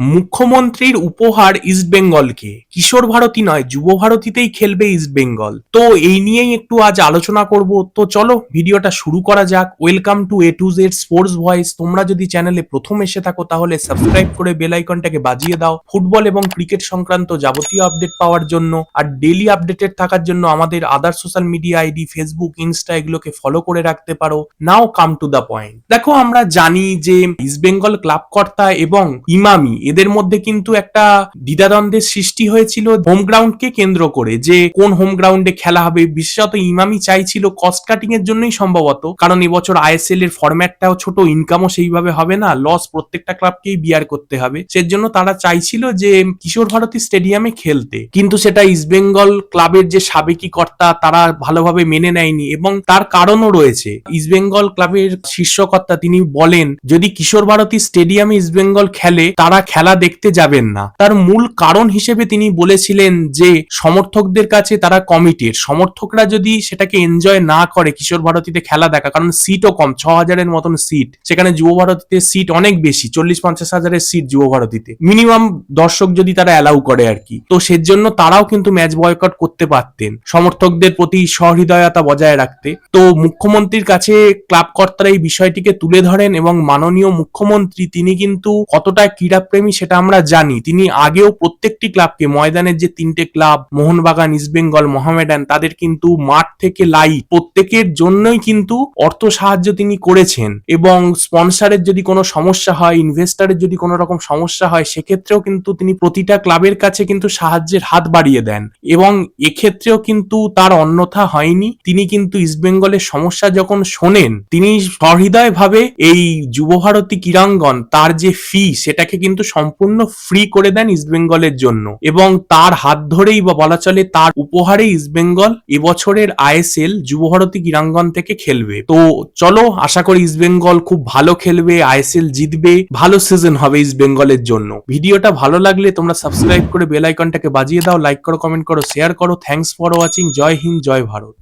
মুখ্যমন্ত্রীর উপহার ইস্ট বেঙ্গলকে কিশোর ভারতী নয়, যুব ভারতীতেই খেলবে ইস্ট বেঙ্গল তো এই নিয়েই একটু আজ আলোচনা করব। তো চলো, ভিডিওটা শুরু করা যাক। Welcome to A to Z sports voice তোমরা যদি চ্যানেলে প্রথম এসে থাকো, তাহলে সাবস্ক্রাইব করে বেল আইকনটাকে বাজিয়ে দাও। ফুটবল এবং ক্রিকেট সংক্রান্ত যাবতীয় আপডেট পাওয়ার জন্য আর ডেইলি আপডেটেড থাকার জন্য আমাদের other social media ID Facebook Insta এগুলোকে ফলো করে রাখতে পারো। Now come to the point দেখো, আমরা জানি যে ইস্ট বেঙ্গল ক্লাব কর্তা এবং ইমামি এদের মধ্যে কিন্তু একটা দ্বিধাদ্বন্দ্বের সৃষ্টি হয়েছিল হোম গ্রাউন্ডকে কেন্দ্র করে, যে কোন হোম গ্রাউন্ডে খেলা হবে। বিশেষত ইমামি চাইছিল কস্ট কাটিং এর জন্যই সম্ভবত, কারণ এবছর আইএসএল এর ফরম্যাটটাও ছোট ইনকামও সেইভাবে হবে না লস প্রত্যেকটা ক্লাবকেই বিয়ার করতে হবে। সেজন্য তারা চাইছিল যে কিশোর ভারতী স্টেডিয়ামে খেলতে। কিন্তু সেটা ইস্টবেঙ্গল ক্লাবের যে সাবেকি কর্তা, তারা ভালোভাবে মেনে নেয়নি এবং তার কারণও রয়েছে। ইস্টবেঙ্গল ক্লাবের শীর্ষকর্তা তিনি বলেন, যদি কিশোর ভারতী স্টেডিয়ামে ইস্টবেঙ্গল খেলে, তারা খেলা দেখতে যাবেন না। তার মূল কারণ হিসেবে তিনি বলেছিলেন যে, সমর্থকদের কাছে তারা কমিটির সমর্থকরা যদি সেটাকে এনজয় না করে কিশোর ভারতীতে খেলা দেখা, কারণ সিটও কম ছ হাজারের মতন সিট সেখানে যুব ভারতীতে সিট অনেক বেশি চল্লিশ পঞ্চাশ হাজারের সিট যুব ভারতীতে। মিনিমাম দর্শক যদি তারা অ্যালাউ করে আর কি। তো সেজন্য তারাও কিন্তু ম্যাচ বয়কট করতে পারতেন, সমর্থকদের প্রতি সহৃদয়তা বজায় রাখতে। তো মুখ্যমন্ত্রীর কাছে ক্লাব কর্তারা এই বিষয়টিকে তুলে ধরেন এবং মাননীয় মুখ্যমন্ত্রী, তিনি কিন্তু কতটা ক্রীড়াপ্রেমী সেটা আমরা জানি। তিনি আগেও প্রত্যেকটি ক্লাবকে, ময়দানের যে তিনটে ক্লাব, মোহনবাগান ইস্টবেঙ্গল মোহামেডান, তাদের কিন্তু মাঠ থেকে লাইট প্রত্যেকের জন্যই কিন্তু অর্থ সাহায্য তিনি করেছেন। এবং স্পন্সরের যদি কোনো সমস্যা হয়, ইনভেস্টারের যদি কোনো রকম সমস্যা হয়, সেক্ষেত্রেও কিন্তু তিনি প্রতিটা ক্লাবের কাছে কিন্তু সাহায্যের হাত বাড়িয়ে দেন। এবং এক্ষেত্রেও কিন্তু তার অন্যথা হয়নি। তিনি কিন্তু ইস্টবেঙ্গলের সমস্যা যখন শোনেন, তিনি সহৃদয় ভাবে এই যুবভারতী ক্রীড়াঙ্গন, তার যে ফি সেটাকে কিন্তু সম্পূর্ণ ফ্রি করে দেন ইস্টবেঙ্গলের জন্য। এবং তার হাত ধরেই বা বলা চলে তার উপহারে ইস্টবেঙ্গল এবছরের আইএসএল যুবভারতী ক্রীড়াঙ্গন থেকে খেলবে। তো চলো, আশা করি ইস্টবেঙ্গল খুব ভালো খেলবে আইএসএল জিতবে, ভালো সিজন হবে ইস্টবেঙ্গলের জন্য। ভিডিওটা ভালো লাগলে তোমরা সাবস্ক্রাইব করে বেল আইকনটাকে বাজিয়ে দাও লাইক করো কমেন্ট করো শেয়ার করো thanks for watching Joy Hind, Joy Bharat.